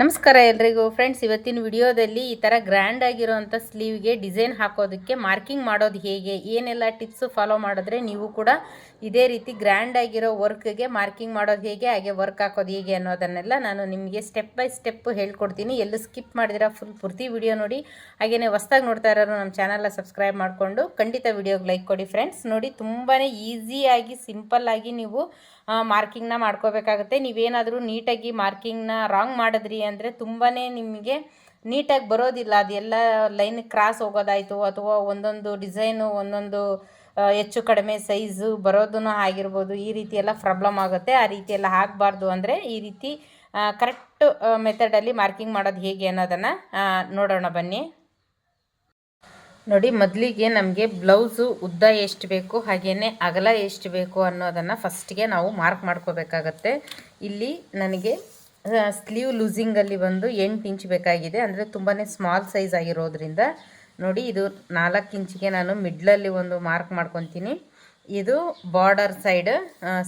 ನಮಸ್ಕಾರ ಎಲ್ರಿಗೂ. ಫ್ರೆಂಡ್ಸ್ ಇವತ್ತಿನ ವಿಡಿಯೋದಲ್ಲಿ ಈ ಥರ ಗ್ರ್ಯಾಂಡ್ ಆಗಿರೋಂಥ ಸ್ಲೀವ್ಗೆ ಡಿಸೈನ್ ಹಾಕೋದಕ್ಕೆ ಮಾರ್ಕಿಂಗ್ ಮಾಡೋದು ಹೇಗೆ? ಏನೆಲ್ಲ ಟಿಪ್ಸು ಫಾಲೋ ಮಾಡಿದ್ರೆ ನೀವು ಕೂಡ ಇದೇ ರೀತಿ ಗ್ರ್ಯಾಂಡ್ ಆಗಿರೋ ವರ್ಕ್ಗೆ ಮಾರ್ಕಿಂಗ್ ಮಾಡೋದು ಹೇಗೆ, ಹಾಗೆ ವರ್ಕ್ ಹಾಕೋದು ಹೇಗೆ ಅನ್ನೋದನ್ನೆಲ್ಲ ನಾನು ನಿಮಗೆ ಸ್ಟೆಪ್ ಬೈ ಸ್ಟೆಪ್ ಹೇಳ್ಕೊಡ್ತೀನಿ. ಎಲ್ಲೂ ಸ್ಕಿಪ್ ಮಾಡಿದಿರ ಫುಲ್ ಪೂರ್ತಿ ವಿಡಿಯೋ ನೋಡಿ. ಹಾಗೆಯೇ ಹೊಸ್ದಾಗಿ ನೋಡ್ತಾ ಇರೋರು ನಮ್ಮ ಚಾನಲ್ನ ಸಬ್ಸ್ಕ್ರೈಬ್ ಮಾಡಿಕೊಂಡು ಖಂಡಿತ ವಿಡಿಯೋಗೆ ಲೈಕ್ ಕೊಡಿ ಫ್ರೆಂಡ್ಸ್ ನೋಡಿ ತುಂಬಾ ಈಸಿಯಾಗಿ ಸಿಂಪಲ್ಲಾಗಿ ನೀವು ಮಾರ್ಕಿಂಗ್ನ ಮಾಡ್ಕೋಬೇಕಾಗುತ್ತೆ. ನೀವೇನಾದರೂ ನೀಟಾಗಿ ಮಾರ್ಕಿಂಗ್ನ ರಾಂಗ್ ಮಾಡಿದ್ರಿ ಅಂದರೆ ತುಂಬಾ ನಿಮಗೆ ನೀಟಾಗಿ ಬರೋದಿಲ್ಲ. ಅದೆಲ್ಲ ಲೈನ್ ಕ್ರಾಸ್ ಹೋಗೋದಾಯಿತು, ಅಥವಾ ಒಂದೊಂದು ಡಿಸೈನು ಒಂದೊಂದು ಹೆಚ್ಚು ಕಡಿಮೆ ಸೈಜು ಬರೋದೂ ಆಗಿರ್ಬೋದು, ಈ ರೀತಿ ಎಲ್ಲ ಪ್ರಾಬ್ಲಮ್ ಆಗುತ್ತೆ. ಆ ರೀತಿ ಎಲ್ಲ ಆಗಬಾರ್ದು ಅಂದರೆ ಈ ರೀತಿ ಕರೆಕ್ಟ್ ಮೆಥಡಲ್ಲಿ ಮಾರ್ಕಿಂಗ್ ಮಾಡೋದು ಹೇಗೆ ಅನ್ನೋದನ್ನು ನೋಡೋಣ ಬನ್ನಿ. ನೋಡಿ, ಮೊದಲಿಗೆ ನಮಗೆ ಬ್ಲೌಸು ಉದ್ದ ಎಷ್ಟು ಬೇಕು ಹಾಗೆಯೇ ಅಗಲ ಎಷ್ಟು ಬೇಕು ಅನ್ನೋದನ್ನು ಫಸ್ಟಿಗೆ ನಾವು ಮಾರ್ಕ್ ಮಾಡ್ಕೋಬೇಕಾಗತ್ತೆ. ಇಲ್ಲಿ ನನಗೆ ಸ್ಲೀವ್ ಲೂಸಿಂಗಲ್ಲಿ ಬಂದು ಎಂಟು ಇಂಚ್ ಬೇಕಾಗಿದೆ. ಅಂದರೆ ತುಂಬಾ ಸ್ಮಾಲ್ ಸೈಜ್ ಆಗಿರೋದ್ರಿಂದ ನೋಡಿ, ಇದು ನಾಲ್ಕು ಇಂಚಿಗೆ ನಾನು ಮಿಡ್ಲಲ್ಲಿ ಒಂದು ಮಾರ್ಕ್ ಮಾಡ್ಕೊತೀನಿ. ಇದು ಬಾರ್ಡರ್ ಸೈಡ್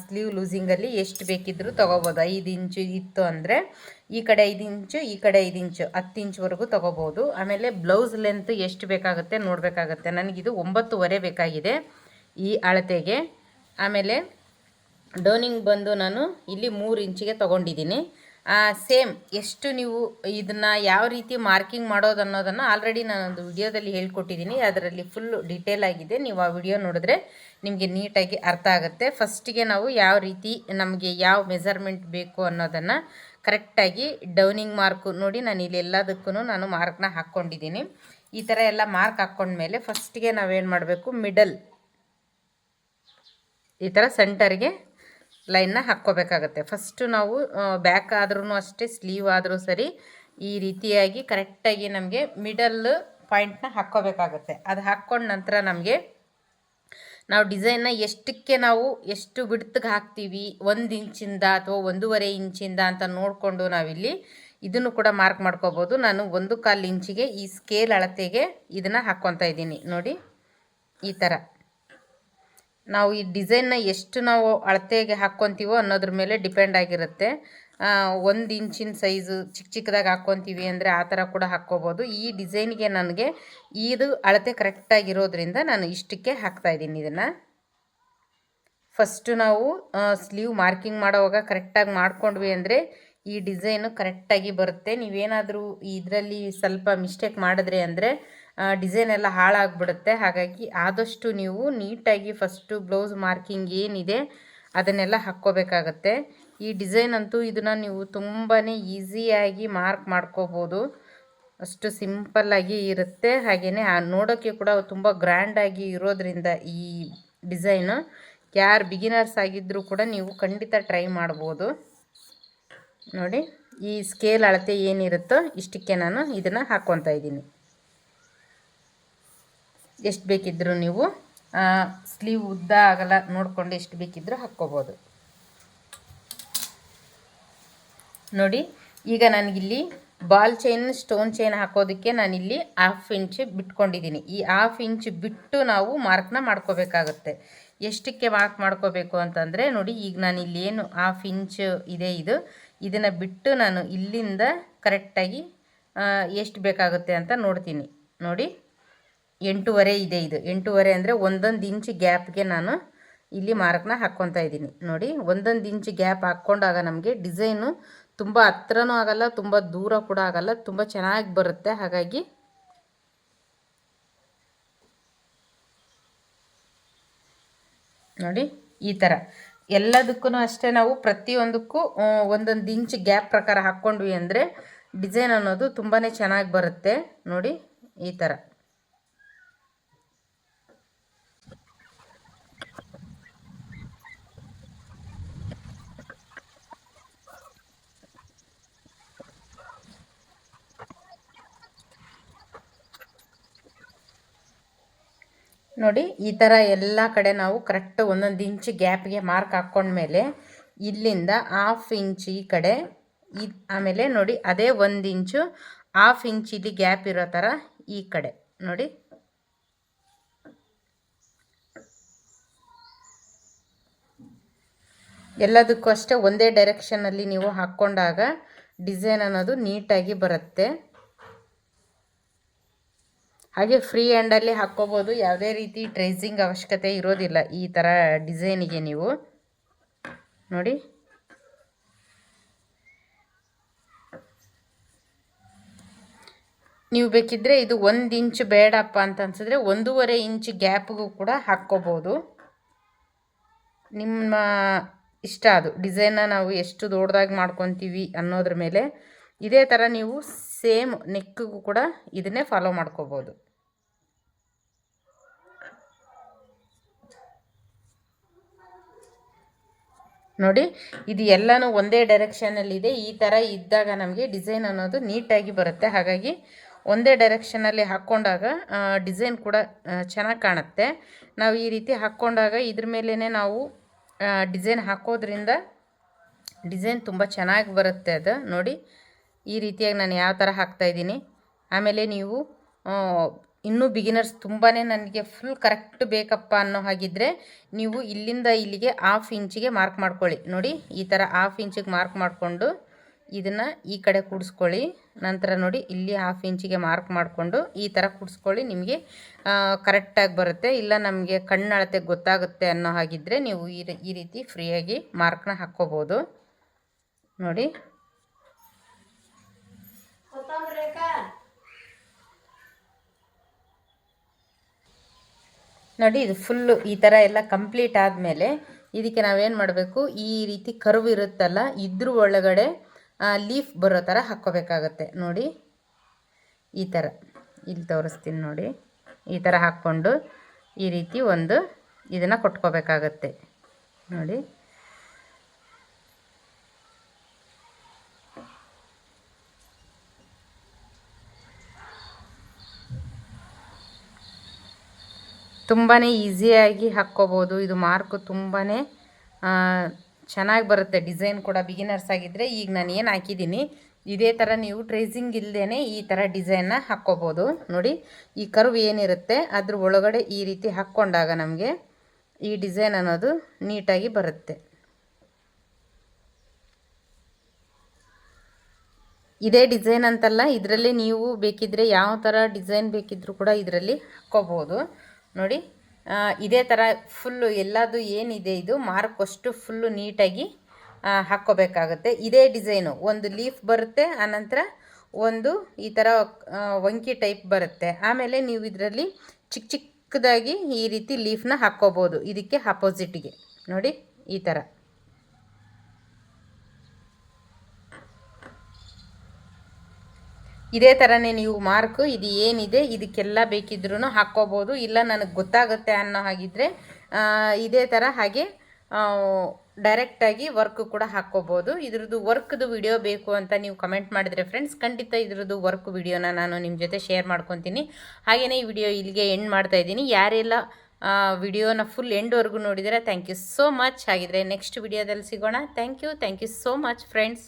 ಸ್ಲೀವ್ ಲೂಸಿಂಗಲ್ಲಿ ಎಷ್ಟು ಬೇಕಿದ್ರೂ ತೊಗೋಬೋದು. ಐದು ಇಂಚು ಇತ್ತು ಅಂದರೆ ಈ ಕಡೆ ಐದು ಇಂಚು, ಈ ಕಡೆ ಐದು ಇಂಚು, ಹತ್ತು ಇಂಚ್ವರೆಗೂ ತೊಗೋಬೋದು. ಆಮೇಲೆ ಬ್ಲೌಸ್ ಲೆಂತ್ ಎಷ್ಟು ಬೇಕಾಗುತ್ತೆ ನೋಡಬೇಕಾಗತ್ತೆ. ನನಗಿದು ಒಂಬತ್ತುವರೆ ಬೇಕಾಗಿದೆ ಈ ಅಳತೆಗೆ. ಆಮೇಲೆ ಡೋನಿಂಗ್ ಬಂದು ನಾನು ಇಲ್ಲಿ ಮೂರು ಇಂಚಿಗೆ ತೊಗೊಂಡಿದ್ದೀನಿ. ಸೇಮ್ ಎಷ್ಟು ನೀವು ಇದನ್ನು ಯಾವ ರೀತಿ ಮಾರ್ಕಿಂಗ್ ಮಾಡೋದು ಅನ್ನೋದನ್ನು ಆಲ್ರೆಡಿ ನಾನೊಂದು ವಿಡಿಯೋದಲ್ಲಿ ಹೇಳ್ಕೊಟ್ಟಿದ್ದೀನಿ. ಅದರಲ್ಲಿ ಫುಲ್ ಡಿಟೇಲ್ ಆಗಿದೆ. ನೀವು ಆ ವಿಡಿಯೋ ನೋಡಿದ್ರೆ ನಿಮಗೆ ನೀಟಾಗಿ ಅರ್ಥ ಆಗುತ್ತೆ. ಫಸ್ಟಿಗೆ ನಾವು ಯಾವ ರೀತಿ ನಮಗೆ ಯಾವ ಮೆಸರ್ಮೆಂಟ್ ಬೇಕು ಅನ್ನೋದನ್ನು ಕರೆಕ್ಟಾಗಿ ಡೌನಿಂಗ್ ಮಾರ್ಕು ನೋಡಿ ನಾನು ಇಲ್ಲಿ ಎಲ್ಲದಕ್ಕೂ ನಾನು ಮಾರ್ಕ್ನ ಹಾಕ್ಕೊಂಡಿದ್ದೀನಿ. ಈ ಥರ ಎಲ್ಲ ಮಾರ್ಕ್ ಹಾಕ್ಕೊಂಡ್ಮೇಲೆ ಫಸ್ಟಿಗೆ ನಾವೇನು ಮಾಡಬೇಕು? ಮಿಡಲ್ ಈ ಥರ ಸೆಂಟರ್ಗೆ ಲೈನ್ನ ಹಾಕ್ಕೋಬೇಕಾಗತ್ತೆ. ಫಸ್ಟು ನಾವು ಬ್ಯಾಕ್ ಆದ್ರೂ ಅಷ್ಟೇ ಸ್ಲೀವ್ ಆದರೂ ಸರಿ, ಈ ರೀತಿಯಾಗಿ ಕರೆಕ್ಟಾಗಿ ನಮಗೆ ಮಿಡಲ್ ಪಾಯಿಂಟ್ನ ಹಾಕ್ಕೋಬೇಕಾಗತ್ತೆ. ಅದು ಹಾಕ್ಕೊಂಡ ನಂತರ ನಮಗೆ ನಾವು ಡಿಸೈನ್ನ ಎಷ್ಟಕ್ಕೆ ನಾವು ಎಷ್ಟು ಬಿಡ್ತಿಗೆ ಹಾಕ್ತೀವಿ, ಒಂದು ಇಂಚಿಂದ ಅಥವಾ ಒಂದೂವರೆ ಇಂಚಿಂದ ಅಂತ ನೋಡಿಕೊಂಡು ನಾವಿಲ್ಲಿ ಇದನ್ನು ಕೂಡ ಮಾರ್ಕ್ ಮಾಡ್ಕೋಬೋದು. ನಾನು ಒಂದು ಕಾಲು ಇಂಚಿಗೆ ಈ ಸ್ಕೇಲ್ ಅಳತೆಗೆ ಇದನ್ನು ಹಾಕ್ಕೊತಾ ಇದ್ದೀನಿ. ನೋಡಿ, ಈ ಥರ ನಾವು ಈ ಡಿಸೈನ್ನ ಎಷ್ಟು ನಾವು ಅಳತೆಗೆ ಹಾಕ್ಕೊತೀವೋ ಅನ್ನೋದ್ರ ಮೇಲೆ ಡಿಪೆಂಡ್ ಆಗಿರುತ್ತೆ. ಒಂದು ಇಂಚಿನ ಸೈಜು ಚಿಕ್ಕ ಚಿಕ್ಕದಾಗಿ ಹಾಕ್ಕೊತೀವಿ ಅಂದರೆ ಆ ಥರ ಕೂಡ ಹಾಕ್ಕೋಬೋದು. ಈ ಡಿಸೈನ್ಗೆ ನನಗೆ ಇದು ಅಳತೆ ಕರೆಕ್ಟಾಗಿರೋದ್ರಿಂದ ನಾನು ಇಷ್ಟಕ್ಕೆ ಹಾಕ್ತಾ ಇದ್ದೀನಿ ಇದನ್ನು. ಫಸ್ಟು ನಾವು ಸ್ಲೀವ್ ಮಾರ್ಕಿಂಗ್ ಮಾಡೋವಾಗ ಕರೆಕ್ಟಾಗಿ ಮಾಡ್ಕೊಂಡ್ವಿ ಅಂದರೆ ಈ ಡಿಸೈನು ಕರೆಕ್ಟಾಗಿ ಬರುತ್ತೆ. ನೀವೇನಾದರೂ ಇದರಲ್ಲಿ ಸ್ವಲ್ಪ ಮಿಸ್ಟೇಕ್ ಮಾಡಿದ್ರೆ ಅಂದರೆ ಡಿಸೈನ್ ಎಲ್ಲ ಹಾಳಾಗ್ಬಿಡುತ್ತೆ. ಹಾಗಾಗಿ ಆದಷ್ಟು ನೀವು ನೀಟಾಗಿ ಫಸ್ಟು ಬ್ಲೌಸ್ ಮಾರ್ಕಿಂಗ್ ಏನಿದೆ, ಅದನ್ನೆಲ್ಲ ಹಾಕ್ಕೋಬೇಕಾಗತ್ತೆ. ಈ ಡಿಸೈನ್ ಅಂತೂ ಇದನ್ನು ನೀವು ತುಂಬಾ ಈಸಿಯಾಗಿ ಮಾರ್ಕ್ ಮಾಡ್ಕೋಬೋದು. ಅಷ್ಟು ಸಿಂಪಲ್ಲಾಗಿ ಇರುತ್ತೆ. ಹಾಗೆಯೇ ನೋಡೋಕ್ಕೆ ಕೂಡ ತುಂಬ ಗ್ರ್ಯಾಂಡಾಗಿ ಇರೋದ್ರಿಂದ ಈ ಡಿಸೈನು ಯಾರು ಬಿಗಿನರ್ಸ್ ಆಗಿದ್ದರೂ ಕೂಡ ನೀವು ಖಂಡಿತ ಟ್ರೈ ಮಾಡ್ಬೋದು. ನೋಡಿ, ಈ ಸ್ಕೇಲ್ ಅಳತೆ ಏನಿರುತ್ತೋ ಇಷ್ಟಕ್ಕೆ ನಾನು ಇದನ್ನು ಹಾಕ್ಕೊತಾ ಇದ್ದೀನಿ. ಎಷ್ಟು ಬೇಕಿದ್ದರೂ ನೀವು ಸ್ಲೀವ್ ಉದ್ದ ಆಗಲ್ಲ ನೋಡಿಕೊಂಡು ಎಷ್ಟು ಬೇಕಿದ್ದರೂ ಹಾಕ್ಕೋಬೋದು. ನೋಡಿ, ಈಗ ನನಗಿಲ್ಲಿ ಬಾಲ್ ಚೈನ್ ಸ್ಟೋನ್ ಚೈನ್ ಹಾಕೋದಕ್ಕೆ ನಾನಿಲ್ಲಿ ಹಾಫ್ ಇಂಚ್ ಬಿಟ್ಕೊಂಡಿದ್ದೀನಿ. ಈ ಹಾಫ್ ಇಂಚ್ ಬಿಟ್ಟು ನಾವು ಮಾರ್ಕ್ನ ಮಾಡ್ಕೋಬೇಕಾಗುತ್ತೆ. ಎಷ್ಟಕ್ಕೆ ಮಾರ್ಕ್ ಮಾಡ್ಕೋಬೇಕು ಅಂತಂದರೆ, ನೋಡಿ, ಈಗ ನಾನು ಇಲ್ಲಿ ಏನು ಹಾಫ್ ಇಂಚ್ ಇದೆ ಇದು, ಇದನ್ನು ಬಿಟ್ಟು ನಾನು ಇಲ್ಲಿಂದ ಕರೆಕ್ಟಾಗಿ ಎಷ್ಟು ಬೇಕಾಗುತ್ತೆ ಅಂತ ನೋಡ್ತೀನಿ. ನೋಡಿ. ಎಂಟೂವರೆ ಇದೆ ಇದು. ಎಂಟೂವರೆ ಅಂದರೆ ಒಂದೊಂದು ಇಂಚ್ ಗ್ಯಾಪ್ಗೆ ನಾನು ಇಲ್ಲಿ ಮಾರ್ಕ್ನ ಹಾಕ್ಕೊತಾ ಇದ್ದೀನಿ. ನೋಡಿ, ಒಂದೊಂದು ಇಂಚ್ ಗ್ಯಾಪ್ ಹಾಕ್ಕೊಂಡಾಗ ನಮಗೆ ಡಿಸೈನು ತುಂಬ ಹತ್ರನೂ ಆಗಲ್ಲ, ತುಂಬ ದೂರ ಕೂಡ ಆಗಲ್ಲ, ತುಂಬ ಚೆನ್ನಾಗಿ ಬರುತ್ತೆ. ಹಾಗಾಗಿ ನೋಡಿ, ಈ ಥರ ಎಲ್ಲದಕ್ಕೂ ಅಷ್ಟೇ ನಾವು ಪ್ರತಿಯೊಂದಕ್ಕೂ ಒಂದೊಂದು ಇಂಚ್ ಗ್ಯಾಪ್ ಪ್ರಕಾರ ಹಾಕ್ಕೊಂಡ್ವಿ ಅಂದರೆ ಡಿಸೈನ್ ಅನ್ನೋದು ತುಂಬಾ ಚೆನ್ನಾಗಿ ಬರುತ್ತೆ. ನೋಡಿ, ಈ ಥರ ನೋಡಿ, ಈ ಥರ ಎಲ್ಲ ಕಡೆ ನಾವು ಕರೆಕ್ಟ್ ಒಂದೊಂದು ಇಂಚ್ ಗ್ಯಾಪ್ಗೆ ಮಾರ್ಕ್ ಹಾಕ್ಕೊಂಡ್ಮೇಲೆ ಇಲ್ಲಿಂದ ಹಾಫ್ ಇಂಚ್ ಈ ಕಡೆ, ಈ ಆಮೇಲೆ ನೋಡಿ, ಅದೇ ಒಂದು ಇಂಚು ಹಾಫ್ ಇಂಚ್ ಇಲ್ಲಿ ಗ್ಯಾಪ್ ಇರೋ ಥರ ಈ ಕಡೆ, ನೋಡಿ. ಎಲ್ಲದಕ್ಕೂ ಅಷ್ಟೇ ಒಂದೇ ಡೈರೆಕ್ಷನಲ್ಲಿ ನೀವು ಹಾಕ್ಕೊಂಡಾಗ ಡಿಸೈನ್ ಅನ್ನೋದು ನೀಟಾಗಿ ಬರುತ್ತೆ. ಹಾಗೆ ಫ್ರೀ ಹ್ಯಾಂಡಲ್ಲಿ ಹಾಕ್ಕೋಬೋದು. ಯಾವುದೇ ರೀತಿ ಟ್ರೇಸಿಂಗ್ ಅವಶ್ಯಕತೆ ಇರೋದಿಲ್ಲ ಈ ಥರ ಡಿಸೈನಿಗೆ ನೀವು. ನೋಡಿ. ನೀವು ಬೇಕಿದ್ದರೆ ಇದು ಒಂದು ಇಂಚ್ ಬೇಡಪ್ಪ ಅಂತ ಅನ್ಸಿದ್ರೆ ಒಂದೂವರೆ ಇಂಚ್ ಗ್ಯಾಪ್ಗೂ ಕೂಡ ಹಾಕ್ಕೋಬೋದು. ನಿಮ್ಮ ಇಷ್ಟ ಅದು. ಡಿಸೈನ್ನ ನಾವು ಎಷ್ಟು ದೊಡ್ಡದಾಗಿ ಮಾಡ್ಕೊತೀವಿ ಅನ್ನೋದ್ರ ಮೇಲೆ ಇದೇ ಥರ ನೀವು ಸೇಮ್ ನೆಕ್ಕಿಗೂ ಕೂಡ ಇದನ್ನೇ ಫಾಲೋ ಮಾಡ್ಕೋಬೋದು. ನೋಡಿ, ಇದು ಎಲ್ಲನೂ ಒಂದೇ ಡೈರೆಕ್ಷನಲ್ಲಿದೆ ಈ ಥರ ಇದ್ದಾಗ ನಮಗೆ ಡಿಸೈನ್ ಅನ್ನೋದು ನೀಟಾಗಿ ಬರುತ್ತೆ. ಹಾಗಾಗಿ ಒಂದೇ ಡೈರೆಕ್ಷನಲ್ಲಿ ಹಾಕ್ಕೊಂಡಾಗ ಡಿಸೈನ್ ಕೂಡ ಚೆನ್ನಾಗಿ ಕಾಣುತ್ತೆ. ನಾವು ಈ ರೀತಿ ಹಾಕ್ಕೊಂಡಾಗ ಇದ್ರ ಮೇಲೇ ನಾವು ಡಿಸೈನ್ ಹಾಕೋದ್ರಿಂದ ಡಿಸೈನ್ ತುಂಬ ಚೆನ್ನಾಗಿ ಬರುತ್ತೆ ಅದು. ನೋಡಿ, ಈ ರೀತಿಯಾಗಿ ನಾನು ಯಾವ ಥರ ಹಾಕ್ತಾಯಿದ್ದೀನಿ ಆಮೇಲೆ ನೀವು ಇನ್ನೂ ಬಿಗಿನರ್ಸ್ ತುಂಬಾ ನನಗೆ ಫುಲ್ ಕರೆಕ್ಟ್ ಬೇಕಪ್ಪ ಅನ್ನೋ ಹಾಗಿದ್ದರೆ ನೀವು ಇಲ್ಲಿಂದ ಇಲ್ಲಿಗೆ ಹಾಫ್ ಇಂಚಿಗೆ ಮಾರ್ಕ್ ಮಾಡ್ಕೊಳ್ಳಿ. ನೋಡಿ, ಈ ಥರ ಹಾಫ್ ಇಂಚಿಗೆ ಮಾರ್ಕ್ ಮಾಡಿಕೊಂಡು ಇದನ್ನು ಈ ಕಡೆ ಕೂಡಿಸ್ಕೊಳ್ಳಿ. ನಂತರ ನೋಡಿ, ಇಲ್ಲಿ ಹಾಫ್ ಇಂಚಿಗೆ ಮಾರ್ಕ್ ಮಾಡಿಕೊಂಡು ಈ ಥರ ಕೂಡಿಸ್ಕೊಳ್ಳಿ. ನಿಮಗೆ ಕರೆಕ್ಟಾಗಿ ಬರುತ್ತೆ. ಇಲ್ಲ ನಮಗೆ ಕಣ್ಣಳತೆ ಗೊತ್ತಾಗುತ್ತೆ ಅನ್ನೋ ಹಾಗಿದ್ದರೆ ನೀವು ಈ ರೀತಿ ಫ್ರೀಯಾಗಿ ಮಾರ್ಕ್ನ ಹಾಕ್ಕೋಬೋದು. ನೋಡಿ. ನೋಡಿ, ಇದು ಫುಲ್ಲು ಈ ಥರ ಎಲ್ಲ ಕಂಪ್ಲೀಟ್ ಆದಮೇಲೆ ಇದಕ್ಕೆ ನಾವೇನು ಮಾಡಬೇಕು? ಈ ರೀತಿ ಕರ್ವ್ ಇರುತ್ತಲ್ಲ, ಇದ್ರ ಒಳಗಡೆ ಲೀಫ್ ಬರೋ ಥರ ಹಾಕ್ಕೋಬೇಕಾಗತ್ತೆ. ನೋಡಿ, ಈ ಥರ ಇಲ್ಲಿ ತೋರಿಸ್ತೀನಿ ನೋಡಿ. ಈ ಥರ ಹಾಕ್ಕೊಂಡು ಈ ರೀತಿ ಒಂದು ಇದನ್ನು ಕೊಟ್ಕೋಬೇಕಾಗತ್ತೆ. ನೋಡಿ. ತುಂಬಾ ಈಸಿಯಾಗಿ ಹಾಕ್ಕೋಬೋದು. ಇದು ಮಾರ್ಕ್ ತುಂಬಾ ಚೆನ್ನಾಗಿ ಬರುತ್ತೆ. ಡಿಸೈನ್ ಕೂಡ ಬಿಗಿನರ್ಸ್ ಆಗಿದ್ದರೆ ಈಗ ನಾನು ಏನು ಹಾಕಿದ್ದೀನಿ, ಇದೇ ಥರ ನೀವು ಟ್ರೇಸಿಂಗ್ ಇಲ್ಲದೇ ಈ ಥರ ಡಿಸೈನ್ನ ಹಾಕ್ಕೋಬೋದು. ನೋಡಿ, ಈ ಕರ್ವ್ ಏನಿರುತ್ತೆ, ಅದ್ರ ಒಳಗಡೆ ಈ ರೀತಿ ಹಾಕ್ಕೊಂಡಾಗ ನಮಗೆ ಈ ಡಿಸೈನ್ ಅನ್ನೋದು ನೀಟಾಗಿ ಬರುತ್ತೆ. ಇದೇ ಡಿಸೈನ್ ಅಂತಲ್ಲ, ಇದರಲ್ಲಿ ನೀವು ಬೇಕಿದ್ರೆ ಯಾವ ಥರ ಡಿಸೈನ್ ಬೇಕಿದ್ರೂ ಕೂಡ ಇದರಲ್ಲಿ ಹಾಕ್ಕೋಬೋದು. ನೋಡಿ ಇದೇ ಥರ ಫುಲ್ಲು ಎಲ್ಲದು ಏನಿದೆ ಇದು? ಮಾರ್ಕ್ ಅಷ್ಟು ಫುಲ್ಲು ನೀಟಾಗಿ ಹಾಕ್ಕೋಬೇಕಾಗುತ್ತೆ. ಇದೇ ಡಿಸೈನು ಒಂದು ಲೀಫ್ ಬರುತ್ತೆ, ಆನಂತರ ಒಂದು ಈ ಥರ ವಂಕಿ ಟೈಪ್ ಬರುತ್ತೆ. ಆಮೇಲೆ ನೀವು ಇದರಲ್ಲಿ ಚಿಕ್ಕ ಚಿಕ್ಕದಾಗಿ ಈ ರೀತಿ ಲೀಫ್ನ ಹಾಕ್ಕೋಬೋದು. ಇದಕ್ಕೆ ಅಪೋಸಿಟಿಗೆ ನೋಡಿ, ಈ ಥರ ಇದೇ ಥರನೇ ನೀವು ಮಾರ್ಕು ಇದು ಏನಿದೆ, ಇದಕ್ಕೆಲ್ಲ ಬೇಕಿದ್ರೂ ಹಾಕ್ಕೋಬೋದು. ಇಲ್ಲ, ನನಗೆ ಗೊತ್ತಾಗುತ್ತೆ ಅನ್ನೋ ಹಾಗಿದ್ರೆ ಇದೇ ಥರ ಹಾಗೆ ಡೈರೆಕ್ಟಾಗಿ ವರ್ಕ್ ಕೂಡ ಹಾಕ್ಕೋಬೋದು. ಇದ್ರದ್ದು ವರ್ಕ್ದು ವಿಡಿಯೋ ಬೇಕು ಅಂತ ನೀವು ಕಮೆಂಟ್ ಮಾಡಿದರೆ ಫ್ರೆಂಡ್ಸ್ ಖಂಡಿತ ಇದ್ರದ್ದು ವರ್ಕ್ ವಿಡಿಯೋನ ನಾನು ನಿಮ್ಮ ಜೊತೆ ಶೇರ್ ಮಾಡ್ಕೊತೀನಿ. ಹಾಗೆಯೇ ಈ ವಿಡಿಯೋ ಇಲ್ಲಿಗೆ ಎಂಡ್ ಮಾಡ್ತಾ ಇದ್ದೀನಿ. ಯಾರೆಲ್ಲ ವಿಡಿಯೋನ ಫುಲ್ ಎಂಡ್ವರೆಗೂ ನೋಡಿದರೆ ಥ್ಯಾಂಕ್ ಯು ಸೋ ಮಚ್ ಹಾಗಿದ್ರೆ ನೆಕ್ಸ್ಟ್ ವಿಡಿಯೋದಲ್ಲಿ ಸಿಗೋಣ. Thank you thank you so much friends